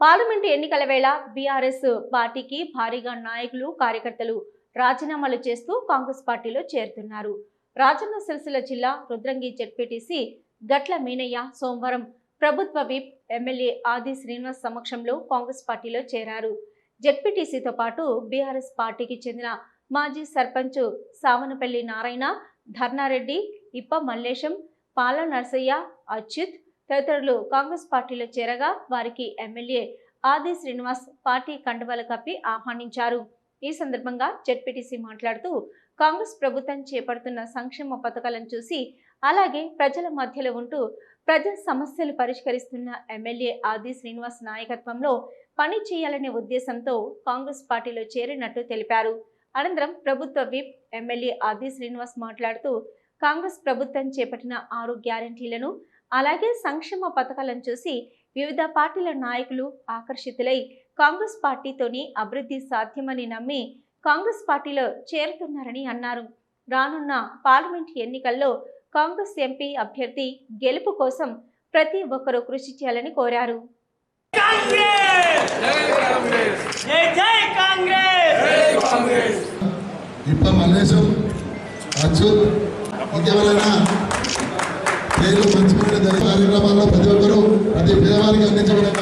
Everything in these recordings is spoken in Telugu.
పార్లమెంటు ఎన్నికల వేళ బీఆర్ఎస్ పార్టీకి భారీగా నాయకులు కార్యకర్తలు రాజీనామాలు చేస్తూ కాంగ్రెస్ పార్టీలో చేరుతున్నారు. రాజన్న సిరిసిల్ల జిల్లా రుద్రంగి జడ్పీటీసీ గట్ల మీనయ్య సోమవారం ప్రభుత్వ విప్ ఎమ్మెల్యే ఆది శ్రీనివాస్ సమక్షంలో కాంగ్రెస్ పార్టీలో చేరారు. జడ్పీటీసీతో పాటు బీఆర్ఎస్ పార్టీకి చెందిన మాజీ సర్పంచ్ సావనపల్లి నారాయణ ధర్నారెడ్డి ఇప్ప మల్లేశం పాల నర్సయ్య అచ్యుత్ తదితరులు కాంగ్రెస్ పార్టీలో చేరగా వారికి ఎమ్మెల్యే ఆది శ్రీనివాస్ పార్టీ కండువాలు కప్పి ఆహ్వానించారు. ఈ సందర్భంగా జెడ్పీటీసీ మాట్లాడుతూ కాంగ్రెస్ ప్రభుత్వం చేపడుతున్న సంక్షేమ పథకాలను చూసి అలాగే ప్రజల మధ్యలో ఉంటూ ప్రజా సమస్యలు పరిష్కరిస్తున్న ఎమ్మెల్యే ఆది శ్రీనివాస్ నాయకత్వంలో పని చేయాలనే ఉద్దేశంతో కాంగ్రెస్ పార్టీలో చేరినట్టు తెలిపారు. అనంతరం ప్రభుత్వ విప్ ఎమ్మెల్యే ఆది శ్రీనివాస్ మాట్లాడుతూ కాంగ్రెస్ ప్రభుత్వం చేపట్టిన ఆరు గ్యారంటీలను అలాగే సంక్షేమ పథకాలను చూసి వివిధ పార్టీల నాయకులు ఆకర్షితులై కాంగ్రెస్ పార్టీతోనే అభివృద్ధి సాధ్యమని నమ్మి కాంగ్రెస్ పార్టీలో చేరుతున్నారని అన్నారు. రానున్న పార్లమెంట్ ఎన్నికల్లో కాంగ్రెస్ ఎంపీ అభ్యర్థి గెలుపు కోసం ప్రతి ఒక్కరూ కృషి చేయాలని కోరారు. జై జై కాంగ్రెస్! ఇప్ప మల్లేశం అచ్యుత్ ఇంకెవరైనా? పేర్లు పంచుకునే దశ కార్యక్రమాల్లో ప్రతి ఒక్కరూ ప్రతి పేదవారికి అందించబడే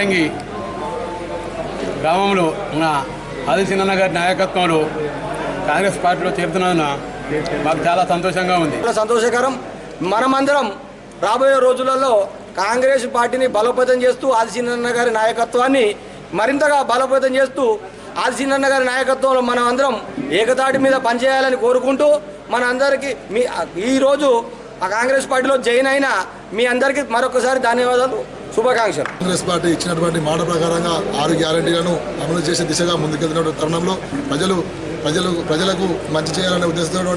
రుద్రంగి గ్రామంలో ఉన్న ఆదిశీనన్న గారి నాయకత్వంలో కాంగ్రెస్ పార్టీలో చేరుతున్నందున మాకు చాలా సంతోషంగా ఉంది. చాలా సంతోషకరం. మనమందరం రాబోయే రోజులలో కాంగ్రెస్ పార్టీని బలోపేతం చేస్తూ ఆదిశీనన్న గారి నాయకత్వాన్ని మరింతగా బలోపేతం చేస్తూ ఆదిశీనన్న గారి నాయకత్వంలో మనం అందరం ఏకతాటి మీద పనిచేయాలని కోరుకుంటూ మన అందరికీ మీ ఈరోజు ఆ కాంగ్రెస్ పార్టీలో జైన్ అయిన మీ అందరికీ మరొకసారి ధన్యవాదాలు. శుభాకాంక్షలు. కాంగ్రెస్ పార్టీ ఇచ్చినటువంటి మాట ప్రకారంగా ఆరు గ్యారంటీలను అమలు చేసే దిశగా ముందుకెళ్తున్నటువంటి తరుణంలో ప్రజలు ప్రజలు ప్రజలకు మంచి చేయాలనే ఉద్దేశంతో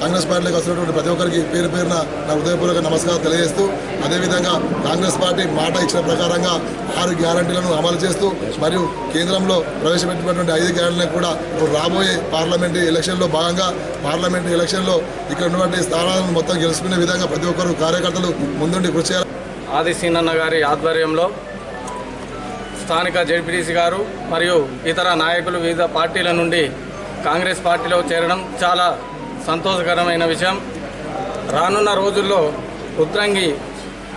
కాంగ్రెస్ పార్టీలోకి వస్తున్నటువంటి ప్రతి ఒక్కరికి పేరు పేరున నా హృదయపూర్వక నమస్కారం తెలియజేస్తూ అదేవిధంగా కాంగ్రెస్ పార్టీ మాట ఇచ్చిన ప్రకారంగా ఆరు గ్యారంటీలను అమలు చేస్తూ మరియు కేంద్రంలో ప్రవేశపెట్టినటువంటి ఐదు గ్యారంటీలను కూడా ఇప్పుడు రాబోయే పార్లమెంటు ఎలక్షన్లో భాగంగా పార్లమెంటు ఎలక్షన్లో ఇక్కడ ఉన్నటువంటి స్థానాలను మొత్తం గెలుచుకునే విధంగా ప్రతి ఒక్కరు కార్యకర్తలు ముందుండి కృషి చేయాలి. ఆది సీనన్న గారి ఆధ్వర్యంలో స్థానిక జడ్పీటీసీ గారు మరియు ఇతర నాయకులు వివిధ పార్టీల నుండి కాంగ్రెస్ పార్టీలో చేరడం చాలా సంతోషకరమైన విషయం. రానున్న రోజుల్లో ఉత్రంగి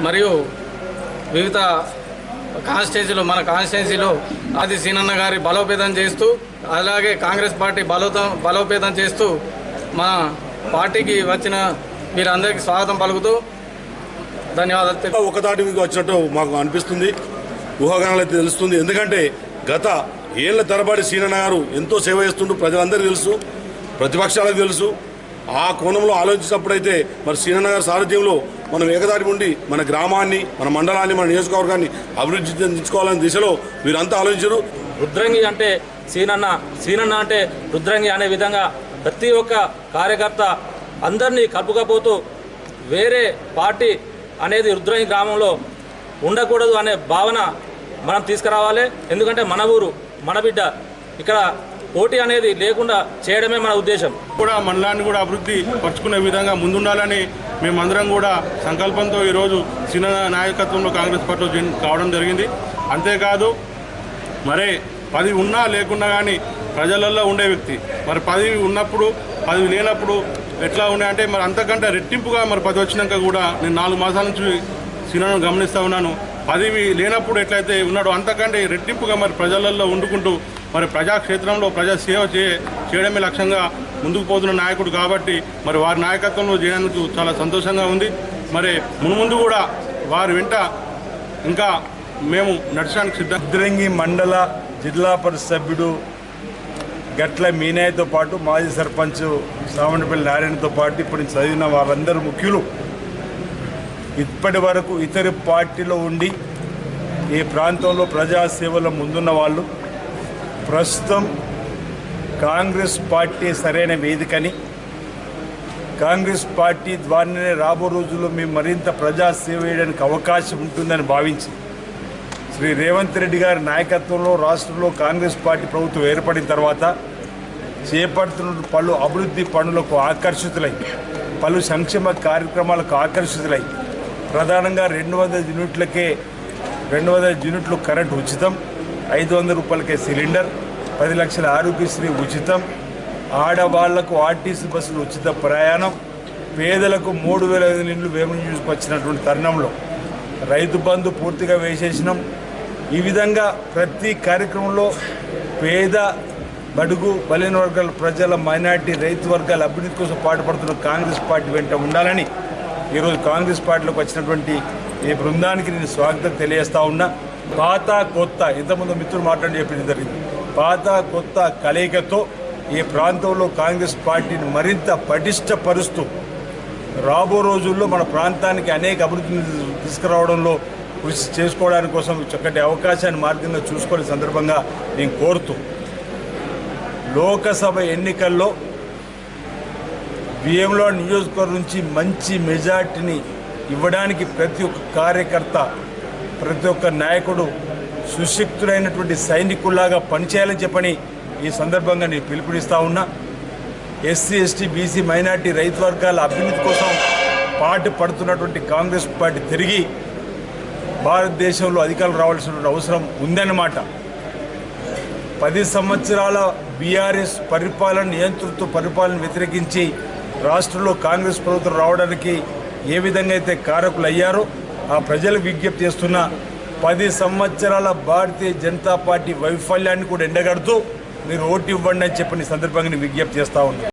మరియు వివిధ కాన్స్టిట్యున్సీలో మన కాన్స్టిట్యున్సీలో ఆది సీనన్న గారి బలోపేతం చేస్తూ అలాగే కాంగ్రెస్ పార్టీ బలోతం బలోపేతం చేస్తూ మన పార్టీకి వచ్చిన మీరందరికీ స్వాగతం పలుకుతూ ధన్యవాదాలు మీకు వచ్చినట్టు మాకు అనిపిస్తుంది. ఊహాగానాలు అయితే తెలుస్తుంది. ఎందుకంటే గత ఏళ్ళ తరబడి సీనన్న గారు ఎంతో సేవ చేస్తుంటూ ప్రజలందరికీ తెలుసు ప్రతిపక్షాలకు తెలుసు. ఆ కోణంలో ఆలోచించినప్పుడైతే మరి సీనన్న గారి సారథ్యంలో మనం ఏకదాటి ఉండి మన గ్రామాన్ని మన మండలాన్ని మన నియోజకవర్గాన్ని అభివృద్ధి చెందించుకోవాలనే దిశలో వీరంతా ఆలోచించారు. రుద్రంగి అంటే సీనన్న సీనన్న అంటే రుద్రంగి అనే విధంగా ప్రతి ఒక్క కార్యకర్త అందరినీ కలుపుకపోతూ వేరే పార్టీ అనేది రుద్రహి గ్రామంలో ఉండకూడదు అనే భావన మనం తీసుకురావాలి. ఎందుకంటే మన ఊరు మన బిడ్డ ఇక్కడ పోటీ అనేది లేకుండా చేయడమే మన ఉద్దేశం. కూడా మండలాన్ని కూడా అభివృద్ధి పరుచుకునే విధంగా ముందుండాలని మేమందరం కూడా సంకల్పంతో ఈరోజు చిన్న నాయకత్వంలో కాంగ్రెస్ పార్టీలో కావడం జరిగింది. అంతేకాదు మరి పది ఉన్నా లేకున్నా కానీ ప్రజలలో ఉండే వ్యక్తి. మరి పది ఉన్నప్పుడు పది లేనప్పుడు ఎట్లా ఉన్నాయంటే మరి అంతకంటే రెట్టింపుగా మరి పది వచ్చినాక కూడా నేను నాలుగు మాసాల నుంచి సినిమాను గమనిస్తూ ఉన్నాను. పదవి లేనప్పుడు ఎట్లయితే ఉన్నాడో అంతకంటే రెట్టింపుగా మరి ప్రజలలో వండుకుంటూ మరి ప్రజాక్షేత్రంలో ప్రజా సేవ చే చేయడమే లక్ష్యంగా ముందుకు పోతున్న నాయకుడు కాబట్టి మరి వారి నాయకత్వంలో చేయడానికి చాలా సంతోషంగా ఉంది. మరి మున్ముందు కూడా వారి వెంట ఇంకా మేము నడచడానికి సిద్ధం రుద్రంగి మండల జిల్లా పరిషత్ సభ్యుడు గట్ల మీనయ్యతో పాటు మాజీ సర్పంచ్ సామంటిపల్లి నారాయణతో పాటు ఇప్పుడు చదివిన వారందరూ ముఖ్యులు. ఇప్పటి వరకు ఇతర పార్టీలో ఉండి ఈ ప్రాంతంలో ప్రజాసేవలో ముందున్న వాళ్ళు ప్రస్తుతం కాంగ్రెస్ పార్టీ సరైన వేదికని కాంగ్రెస్ పార్టీ ద్వారానే రాబో రోజుల్లో మేము మరింత ప్రజాసేవ చేయడానికి అవకాశం ఉంటుందని భావించి శ్రీ రేవంత్ రెడ్డి గారి నాయకత్వంలో రాష్ట్రంలో కాంగ్రెస్ పార్టీ ప్రభుత్వం ఏర్పడిన తర్వాత చేపడుతున్న పలు అభివృద్ధి పనులకు ఆకర్షితులై పలు సంక్షేమ కార్యక్రమాలకు ఆకర్షితులై ప్రధానంగా రెండు వందల యూనిట్లకే రెండు వందల యూనిట్లు కరెంట్ ఉచితం ఐదు వందల రూపాయలకే సిలిండర్ పది లక్షల ఆరోగ్యశ్రీ ఉచితం ఆడవాళ్ళకు ఆర్టీసీ బస్సులు ఉచిత ప్రయాణం పేదలకు మూడు వేల ఐదు నీళ్ళు వేమని చూసుకొచ్చినటువంటి తరుణంలో రైతు బంధు పూర్తిగా వేసేసినాం. ఈ విధంగా ప్రతి కార్యక్రమంలో పేద బడుగు బలైన వర్గాల ప్రజల మైనార్టీ రైతు వర్గాల అభివృద్ధి కోసం పాటుపడుతున్న కాంగ్రెస్ పార్టీ వెంట ఉండాలని ఈరోజు కాంగ్రెస్ పార్టీలోకి వచ్చినటువంటి ఈ బృందానికి నేను స్వాగతం తెలియజేస్తా ఉన్నా. పాత కొత్త ఇంతకుముందు మిత్రులు మాట్లాడి చెప్పింది జరిగింది. పాత కొత్త కలయికతో ఈ ప్రాంతంలో కాంగ్రెస్ పార్టీని మరింత పటిష్టపరుస్తూ రాబో రోజుల్లో మన ప్రాంతానికి అనేక అభివృద్ధిని తీసుకురావడంలో కృషి చేసుకోవడానికి కోసం చక్కటి అవకాశాన్ని మార్గంగా చూసుకునే సందర్భంగా నేను కోరుతూ లోకసభ ఎన్నికల్లో బియ్యంలో నియోజకవర్గం నుంచి మంచి మెజార్టీని ఇవ్వడానికి ప్రతి ఒక్క కార్యకర్త ప్రతి ఒక్క నాయకుడు సుశక్తుడైనటువంటి సైనికుల్లాగా పనిచేయాలని చెప్పని ఈ సందర్భంగా నేను పిలుపునిస్తా ఉన్నా. ఎస్సీ ఎస్టీ బీసీ మైనార్టీ రైతు వర్గాల అభివృద్ధి కోసం పాటు పడుతున్నటువంటి కాంగ్రెస్ పార్టీ తిరిగి భారతదేశంలో అధికారులు రావాల్సినటువంటి అవసరం ఉందన్నమాట. పది సంవత్సరాల బీఆర్ఎస్ పరిపాలన నియంతృత్వ పరిపాలన వ్యతిరేకించి రాష్ట్రంలో కాంగ్రెస్ ప్రభుత్వం రావడానికి ఏ విధంగా అయితే కారకులు అయ్యారో ఆ ప్రజలు విజ్ఞప్తి చేస్తున్న పది సంవత్సరాల భారతీయ జనతా పార్టీ వైఫల్యాన్ని కూడా ఎండగడుతూ మీరు ఓటు ఇవ్వండి అని చెప్పిన సందర్భంగా విజ్ఞప్తి చేస్తా ఉన్నాను